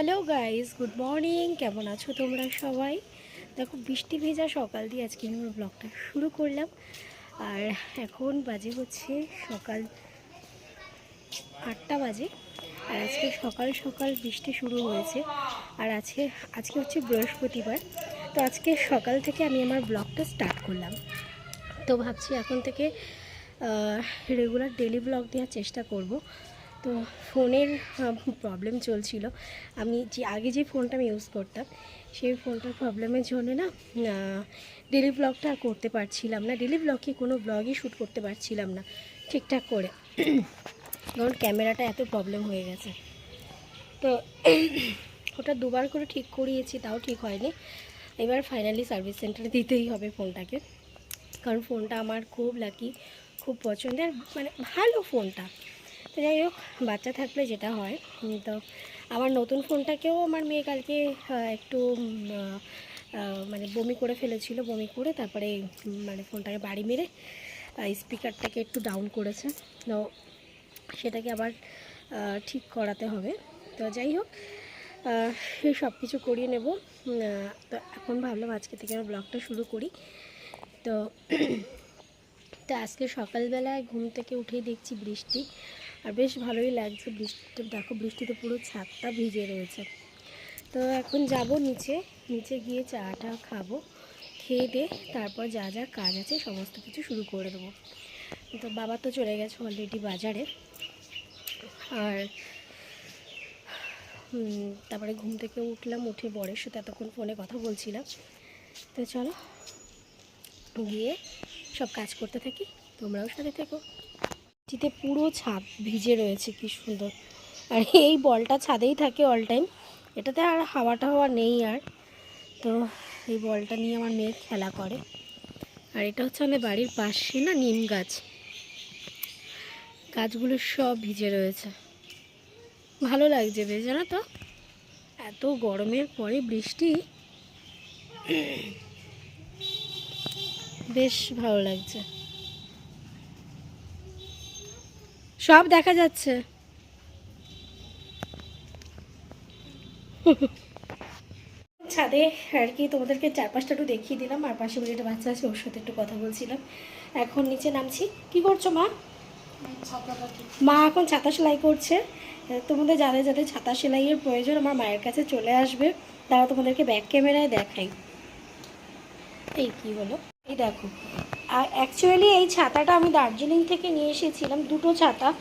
Hello guys good morning কেমন আছো তোমরা সবাই? দেখো, বৃষ্টি ভেজা সকাল দিয়ে আজকে আমরা ব্লগটা শুরু করলাম। আর এখন বাজে হচ্ছে সকাল আটটা বাজে। আর আজকে সকাল সকাল বৃষ্টি শুরু হয়েছে। আর আজকে আজকে হচ্ছে বৃহস্পতিবার। তো আজকে সকাল থেকে আমি আমার ব্লগটা স্টার্ট করলাম। তো ভাবছি এখন থেকে রেগুলার ডেলি ব্লগ দেওয়ার চেষ্টা করব। তো ফোনের প্রবলেম চলছিল। আমি যে, আগে যে ফোনটা আমি ইউজ করতাম, সেই ফোনটার প্রবলেমের জন্য না ডেলি ব্লগটা আর করতে পারছিলাম না। ডেলি ব্লগে কোনো ব্লগই শ্যুট করতে পারছিলাম না, ঠিকঠাক করে। কারণ ক্যামেরাটা এত প্রবলেম হয়ে গেছে। তো ওটা দুবার করে ঠিক করিয়েছি, তাও ঠিক হয়নি। এবার ফাইনালি সার্ভিস সেন্টারে দিতেই হবে ফোনটাকে। কারণ ফোনটা আমার খুব লাকি খুব পছন্দের মানে ভালো ফোনটা। তো যাই হোক, বাচ্চা থাকলে যেটা হয় তো আমার নতুন ফোনটাকেও আমার মেয়ে কালকে একটু মানে বমি করে ফেলেছিল, বমি করে তারপরে মানে ফোনটাকে বাড়ি মেরে স্পিকারটাকে একটু ডাউন করেছে। তো সেটাকে আবার ঠিক করাতে হবে। তো যাই হোক সে সব কিছু করিয়ে নেব। তো এখন ভাবলাম আজকে থেকে আমার ব্লগটা শুরু করি। তো তো আজকে সকালবেলায় ঘুম থেকে উঠেই দেখছি বৃষ্টি। আর বেশ ভালোই লাগছে বৃষ্টি দেখো বৃষ্টিতে পুরো ছাদটা ভিজে রয়েছে। তো এখন যাব নিচে। নিচে গিয়ে চাটা খাব, খেয়ে দিয়ে তারপর যা যা কাজ আছে সমস্ত কিছু শুরু করে দেবো। তো বাবা তো চলে গেছে অলরেডি বাজারে। আর তারপরে ঘুম থেকে উঠলাম, উঠে বরের সাথে এতক্ষণ ফোনে কথা বলছিলাম। তো চলো, গিয়ে সব কাজ করতে থাকি, তোমরাও সাথে থেকো। চিতে পুরো ছাদ ভিজে রয়েছে, কি সুন্দর। আর এই বলটা ছাদেই থাকে অল টাইম এটাতে আর হাওয়াটা হাওয়া নেই আর। তো এই বলটা নিয়ে আমার মেয়ে খেলা করে। আর এটা হচ্ছে আমাদের বাড়ির পাশে না নিম গাছ। গাছগুলো সব ভিজে রয়েছে। ভালো লাগছে বেশ, জানো তো? এত গরমের পরে বৃষ্টি। বেশ ভালো লাগছে। সব দেখা যাচ্ছে। ছাদে আর কি তোমাদেরকে চার পাঁচটা একটু দেখিয়ে দিলাম, আর পাশে বাড়ি একটা বাচ্চা আছে, ওর সাথে একটু কথা বলছিলাম। এখন নিচে নামছি। কি করছ মা? মা এখন ছাতা সেলাই করছে। তোমাদের যাদের যাদের ছাতা সেলাইয়ের প্রয়োজন, আমার মায়ের কাছে চলে আসবে। তারা তোমাদেরকে ব্যাক ক্যামেরায় দেখাই। এই কি হলো? এই দেখো। অ্যাকচুয়ালি এই ছাতাটা আমি দার্জিলিং থেকে নিয়ে এসেছিলাম, দুটো ছাতা।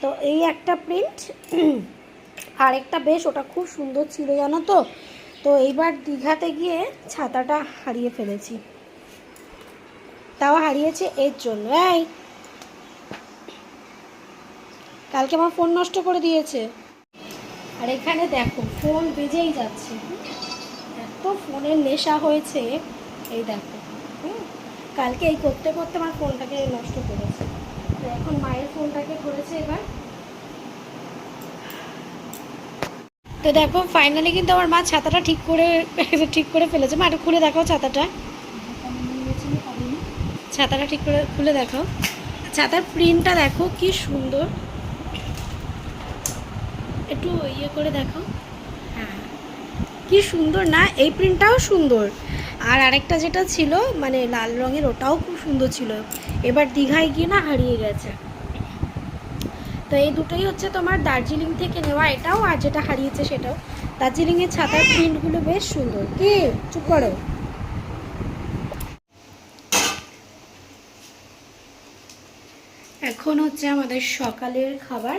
তো এই একটা প্রিন্ট আর একটা বেশ, ওটা খুব সুন্দর ছিল জানো তো? তো এইবার দীঘাতে গিয়ে ছাতাটা হারিয়ে ফেলেছি। তাও হারিয়েছে এর জন্য। এই, কালকে আমার ফোন নষ্ট করে দিয়েছে। আর এখানে দেখো ফোন বেজেই যাচ্ছে। এত ফোনের নেশা হয়েছে। এই দেখো। কালকে এই করতে করতে আমার ফোনটাকে নষ্ট করেছে। এখন মায়ের ফোনটাকে ধরেছে এবার। তো দেখো ফাইনালি কিন্তু আমার মা ছাতাটা ঠিক করে ঠিক করে ফেলেছে। মা একটু খুলে দেখাও ছাতাটা। ছাতাটা ঠিক করে খুলে দেখাও ছাতার প্রিন্টটা দেখো, কি সুন্দর। একটু ইয়ে করে দেখো হ্যাঁ কি সুন্দর, না, এই প্রিন্টটাও সুন্দর। আর আরেকটা যেটা ছিল মানে লাল রঙের, ওটাও খুব সুন্দর ছিল। এবার দীঘায় গিয়ে না হারিয়ে গেছে। তো এই দুটোই হচ্ছে তোমার দার্জিলিং থেকে নেওয়া এটাও, আর যেটা হারিয়েছে সেটাও। দার্জিলিংয়ের ছাতার প্রিন্টগুলো বেশ সুন্দর। কি? চুপ করো। এখন হচ্ছে আমাদের সকালের খাবার।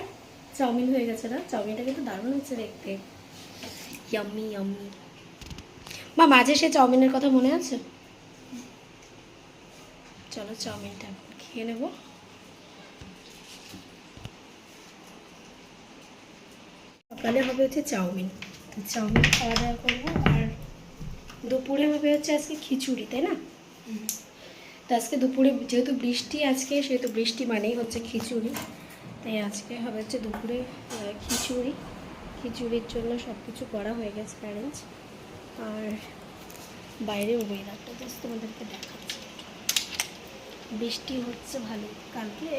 চাউমিন হয়ে গেছে না? চাউমিনটা কিন্তু দারুণ হচ্ছে দেখতে। ইয়াম্মি ইয়াম্মি বা মাঝে সে চাউমিনের কথা মনে আছে? চলো চাউমিনটা খেয়ে নেব। সকালে হবে হচ্ছে চাউমিন। চাউমিন খাওয়া দাওয়া করব, আর দুপুরে হবে হচ্ছে আজকে খিচুড়ি, তাই না? তো আজকে দুপুরে যেহেতু বৃষ্টি আজকে, সেহেতু বৃষ্টি মানেই হচ্ছে খিচুড়ি। তাই আজকে হবে হচ্ছে দুপুরে খিচুড়ি। খিচুড়ির জন্য সব কিছু করা হয়ে গেছে অ্যারেঞ্জ আর বাইরের ওয়েদারটা জাস্ট তোমাদেরকে দেখাচ্ছি। বৃষ্টি হচ্ছে ভালো। কালকে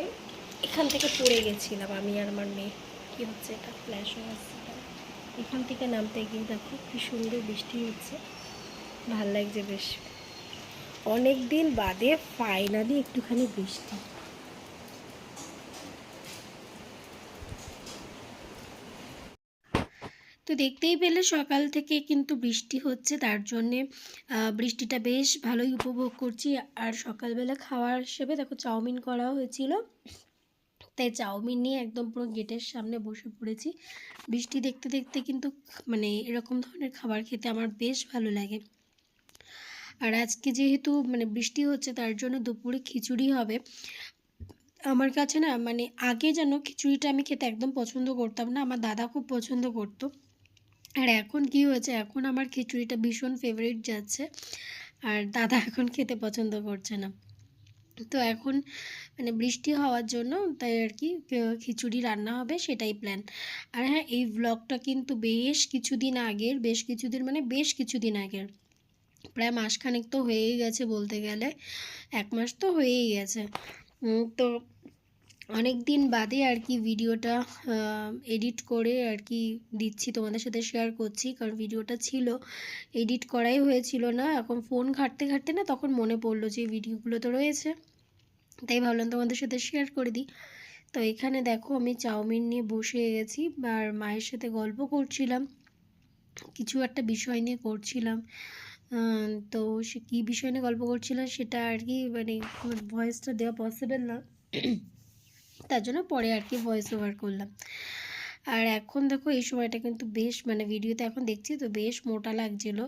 এখান থেকে পড়ে গেছিলাম আমি আর আমার মেয়ে। কি হচ্ছে এটা? ফ্ল্যাশ হয়ে আসছে এখান থেকে নামতে গিয়ে দেখো কি সুন্দর বৃষ্টি হচ্ছে। ভালো লাগছে বেশ। অনেক দিন বাদে ফাইনালি একটুখানি বৃষ্টি। দেখতেই পেলে সকাল থেকে কিন্তু বৃষ্টি হচ্ছে, তার জন্যে বৃষ্টিটা বেশ ভালোই উপভোগ করছি। আর সকালবেলা খাওয়ার হিসেবে দেখো চাউমিন করা হয়েছিল। তাই চাউমিন নিয়ে একদম পুরো গেটের সামনে বসে পড়েছি। বৃষ্টি দেখতে দেখতে কিন্তু মানে এরকম ধরনের খাবার খেতে আমার বেশ ভালো লাগে। আর আজকে যেহেতু মানে বৃষ্টি হচ্ছে, তার জন্য দুপুরে খিচুড়ি হবে। আমার কাছে না মানে আগে যেন খিচুড়িটা আমি খেতে একদম পছন্দ করতাম না, আমার দাদা খুব পছন্দ করতো। আর এখন কি হয়েছে? এখন আমার খিচুড়িটা ভীষণ ফেভারিট যাচ্ছে। আর দাদা এখন খেতে পছন্দ করছে না। তো এখন মানে বৃষ্টি হওয়ার জন্য তাই আর কি খিচুড়ি রান্না হবে সেটাই প্ল্যান আর হ্যাঁ এই ব্লগটা কিন্তু বেশ কিছুদিন আগের, বেশ কিছুদিন মানে বেশ কিছুদিন আগের। প্রায় মাসখানেক তো হয়েই গেছে বলতে গেলে। এক মাস তো হয়েই গেছে। তো অনেক দিন বাদে আর কি ভিডিওটা এডিট করে আর কি দিচ্ছি, তোমাদের সাথে শেয়ার করছি, কারণ ভিডিওটা ছিল এডিট করাই হয়েছিল না। এখন ফোন ঘাঁটতে ঘাঁটতে না তখন মনে পড়ল যে ভিডিওগুলো তো রয়েছে, তাই ভাবলাম তোমাদের সাথে শেয়ার করে দিই। তো এখানে দেখো আমি চাউমিন নিয়ে বসে গেছি, আর মায়ের সাথে গল্প করছিলাম, কিছু একটা বিষয় নিয়ে করছিলাম তো সে কী বিষয় নিয়ে গল্প করছিলাম সেটা আর কি মানে ভয়েসটা দেওয়া পসিবল না। তার জন্য পরে আর কি ভয়েস ওভার করলাম। আর এখন দেখো এই সময়টা কিন্তু বেশ মানে ভিডিওতে এখন দেখছি তো বেশ মোটা লাগছিল।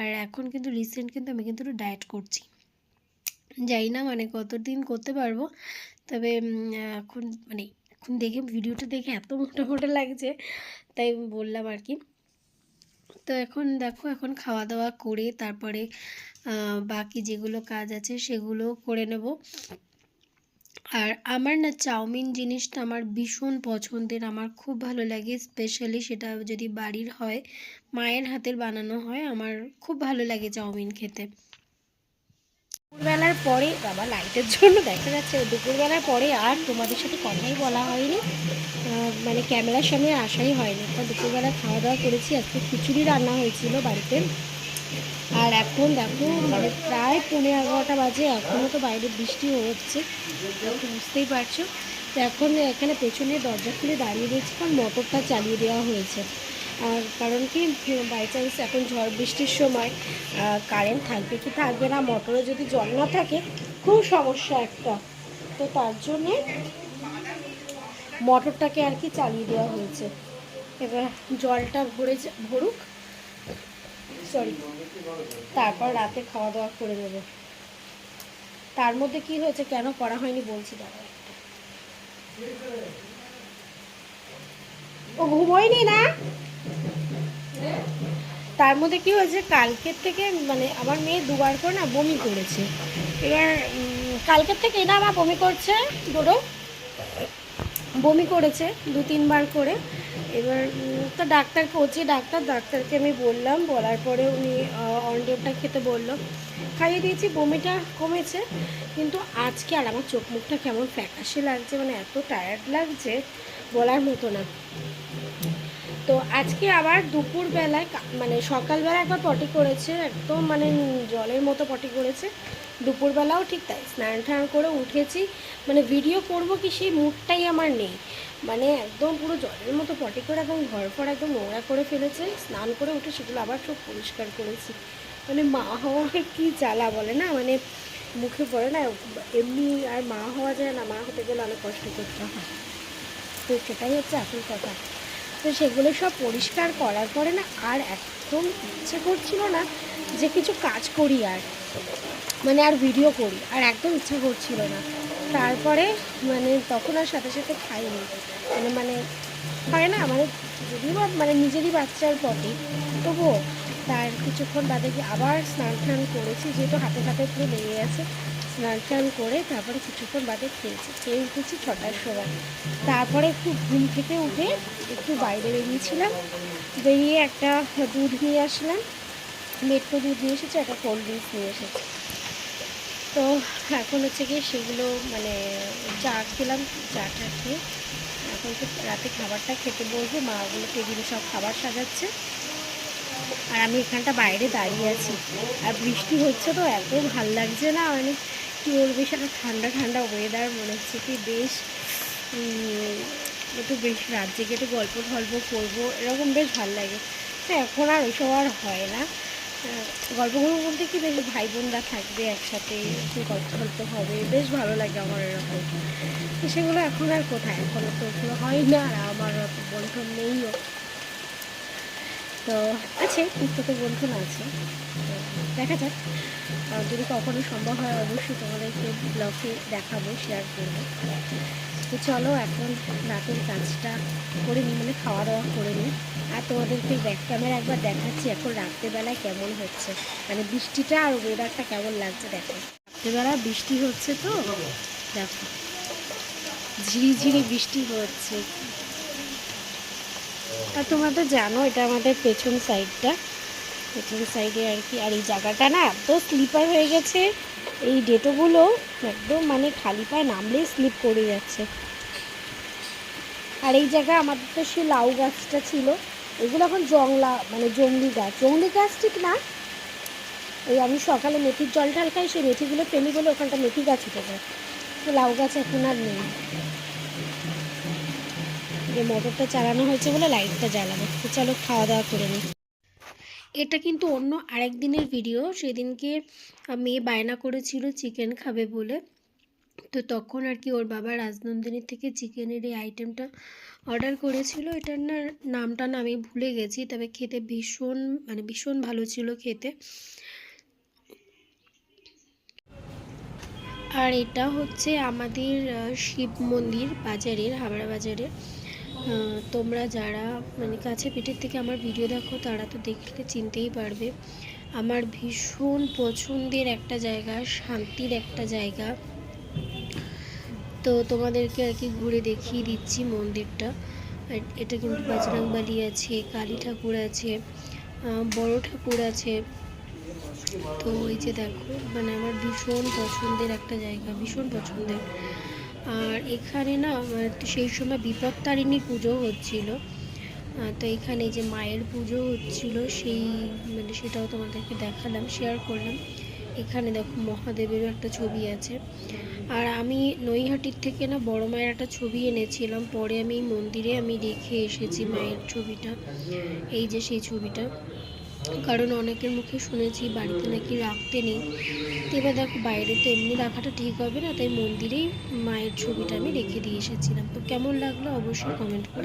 আর এখন কিন্তু রিসেন্ট কিন্তু আমি কিন্তু একটু ডায়েট করছি। জানি না মানে কতদিন করতে পারব, তবে এখন মানে এখন দেখে ভিডিওটা দেখে এত মোটা মোটা লাগছে, তাই বললাম আর কি। তো এখন দেখো, এখন খাওয়া দাওয়া করে তারপরে বাকি যেগুলো কাজ আছে সেগুলো করে নেব। আর আমার না চাউমিন জিনিসটা আমার ভীষণ পছন্দের, আমার খুব ভালো লাগে স্পেশালি সেটা যদি বাড়ির হয়, মায়ের হাতের বানানো হয়, আমার খুব ভালো লাগে চাউমিন খেতে। দুপুরবেলার পরে, বাবা লাইটের জন্য দেখা যাচ্ছে, দুপুরবেলার পরে আর তোমাদের সাথে কথাই বলা হয়নি। মানে ক্যামেরার সামনে আসাই হয়নি। তো দুপুরবেলা খাওয়া দাওয়া করেছি, আজকে খিচুড়ি রান্না হয়েছিল বাড়িতে। আর এখন দেখো মানে প্রায় পনেরো এগারোটা বাজে এখনও তো বাইরে বৃষ্টি হচ্ছে বুঝতেই পারছ। তো এখন এখানে পেছনে দরজা খুলে দাঁড়িয়ে রয়েছে, কারণ মোটরটা চালিয়ে দেওয়া হয়েছে। আর কারণ কি বাই চান্স এখন ঝড় বৃষ্টির সময় কারেন্ট থাকবে কি থাকবে না, মোটরে যদি জল না থাকে, খুব সমস্যা একটা। তো তার জন্যে মোটরটাকে আর কি চালিয়ে দেওয়া হয়েছে। এবার জলটা ভরে ভরুক। সরি তারপর রাতে খাওয়া দাওয়া করে নেব তার মধ্যে কি হয়েছে কেন করা হয়নি বলছি দাদা ও ঘুমোয়নি না? তার মধ্যে কি হয়েছে কালকের থেকে মানে আমার মেয়ে দুবার করে না বমি করেছে। এবার কালকের থেকে না আমার বমি করছে ডোডো বমি করেছে দু তিনবার করে। এবার তো ডাক্তারকে হচ্ছে ডাক্তার, ডাক্তারকে আমি বললাম, বলার পরে উনি অন্ডেপটা খেতে বলল। খাইয়ে দিয়েছি, বমিটা কমেছে, কিন্তু আজকে আর আমার চোখ মুখটা কেমন ফ্যাকাশে লাগছে মানে এত টায়ার্ড লাগছে, বলার মতো না। তো আজকে আবার দুপুরবেলায় মানে সকালবেলা একবার পটি করেছে, একদম মানে জলের মতো পটি করেছে। দুপুরবেলাও ঠিক তাই, স্নান টান করে উঠেছি। মানে ভিডিও করব কি সেই মুডটাই আমার নেই। মানে একদম পুরো জলের মতো পটি করে একদম ঘর ফর একদম নোংরা করে ফেলেছে। স্নান করে উঠে সেগুলো আবার সব পরিষ্কার করেছি। মানে মা হওয়াকে কি জ্বালা বলে না? মানে মুখে পড়ে না, এমনি আর মা হওয়া যায় না। মা হতে গেলে অনেক কষ্ট করতে হয়। তো সেটাই হচ্ছে আসল কথা। তো সেগুলো সব পরিষ্কার করার পরে না আর একদম ইচ্ছে করছিল না যে কিছু কাজ করি আর। মানে আর ভিডিও করি, আর একদম ইচ্ছা করছিল না। তারপরে মানে তখন আর সাথে সাথে খাইনি। মানে মানে হয় না মানে যদিও মানে নিজেরই বাচ্চার পটে তবুও তার কিছুক্ষণ বাদে গিয়ে আবার স্নান টান করেছি, যেহেতু হাতে হাতে পুরো লেগে গেছে, স্নান টান করে তারপরে কিছুক্ষণ বাদে খেয়েছি, খেয়ে উঠেছি ছটার সময়। তারপরে একটু ঘুম থেকে উঠে একটু বাইরে বেরিয়েছিলাম, বেরিয়ে একটা দুধ নিয়ে আসলাম। মেট্রো দুধ নিয়ে এসেছি, একটা কোল্ড ড্রিঙ্কস নিয়ে এসেছে। তো এখন হচ্ছে গিয়ে সেগুলো মানে চা খেলাম চাটা খেয়ে এখন তো রাতে খাবারটা খেতে বসবো, মা ওগুলো টেবিলে সব খাবার সাজাচ্ছে। আর আমি এখানটা বাইরে দাঁড়িয়ে আছি। আর বৃষ্টি হচ্ছে তো, এত ভালো লাগছে না মানে কি বলবে সেটা ঠান্ডা ঠান্ডা ওয়েদার মনে হচ্ছে কি বেশ একটু বেশ রাত জেগে একটু গল্প টল্প করব, এরকম বেশ ভালো লাগে। তো এখন আর ওইসব আর হয় না। গল্প করব বলতে কি বেশ ভাই বোনরা থাকবে একসাথে? গল্প টল্প হবে? বেশ ভালো লাগে আমার এরকম। সেগুলো এখন আর কোথায়? এখন তো ওগুলো হয় না, আর আমার বন্ধু নেইও তো আছে তো বন্ধু আছে। দেখা যাক। যদি কখনো সম্ভব হয়, অবশ্যই তোমাদেরকে ব্লগে দেখাবো শেয়ার করব। তো চলো এখন রাতের কাজটা করে নিই মানে খাওয়া দাওয়া করে নিই। আর তোমাদেরকে ব্যাক ক্যামেরা একবার দেখাচ্ছি, এখন রাত্রেবেলায় কেমন হচ্ছে? মানে বৃষ্টিটা আর ওয়েদারটা কেমন লাগছে দেখো। রাত্রেবেলা বৃষ্টি হচ্ছে তো, দেখো। ঝিরিঝিরি বৃষ্টি হচ্ছে। আর তোমরা তো জানো, এটা আমাদের পেছন সাইডটা পেছন সাইডে আর কি, আর এই জায়গাটা না এত স্লিপার হয়ে গেছে। এই ডেটোগুলো একদম মানে খালি পায়ে নামলেই স্লিপ করে যাচ্ছে। আর এই জায়গায় আমাদের তো সেই লাউ গাছটা ছিল। এগুলো এখন জংলা মানে জংলি গাছ। জংলি গাছ ঠিক না? এই আমি সকালে মেথির জল ঢাল খাই সেই মেথিগুলো ফেলি বলে ওখানটা মেথি গাছ উঠে যায়। তো লাউ গাছ এখন আর নেই। মোটরটা চালানো হয়েছে বলে লাইটটা জ্বালাবো। তো চলো খাওয়া দাওয়া করে নিই এটা কিন্তু অন্য আরেক দিনের ভিডিও সেদিনকে মেয়ে বায়না করেছিল, চিকেন খাবে বলে। তো তখন আর কি ওর বাবা রাজনন্দিনীর থেকে চিকেনের এই আইটেমটা অর্ডার করেছিল। এটার না, নামটা না আমি ভুলে গেছি, তবে খেতে ভীষণ মানে ভীষণ ভালো ছিল খেতে। আর এটা হচ্ছে আমাদের শিব মন্দির বাজারের, হাবড়া বাজারের। তোমরা যারা মানে কাছে পিঠের থেকে আমার ভিডিও দেখো, তারা তো দেখলে চিনতেই পারবে। আমার ভীষণ পছন্দের একটা জায়গা, শান্তির একটা জায়গা। তো তোমাদেরকে আর কি ঘুরে দেখিয়ে দিচ্ছি মন্দিরটা। এটা কিন্তু বাজরাংবালি আছে, কালী ঠাকুর আছে বড় ঠাকুর আছে। তো ওই যে দেখো মানে আমার ভীষণ পছন্দের একটা জায়গা, ভীষণ পছন্দের। আর এখানে না সেই সময় বিপত্তারিণী পুজো হচ্ছিল। তো এখানে যে মায়ের পুজো হচ্ছিল, সেই মানে সেটাও তোমাদেরকে দেখালাম শেয়ার করলাম। এখানে দেখো মহাদেবেরও একটা ছবি আছে। আর আমি নৈহাটির থেকে না বড় মায়ের একটা ছবি এনেছিলাম, পরে আমি মন্দিরে আমি রেখে এসেছি মায়ের ছবিটা, এই যে সেই ছবিটা। কারণ অনেকের মুখে শুনেছি বাড়িতে নাকি রাখতে নেই। তো এবার দেখো বাইরে তো এমনি রাখাটা ঠিক হবে না, তাই মন্দিরেই মায়ের ছবিটা আমি রেখে দিয়ে এসেছিলাম। তো কেমন লাগল অবশ্যই কমেন্ট করে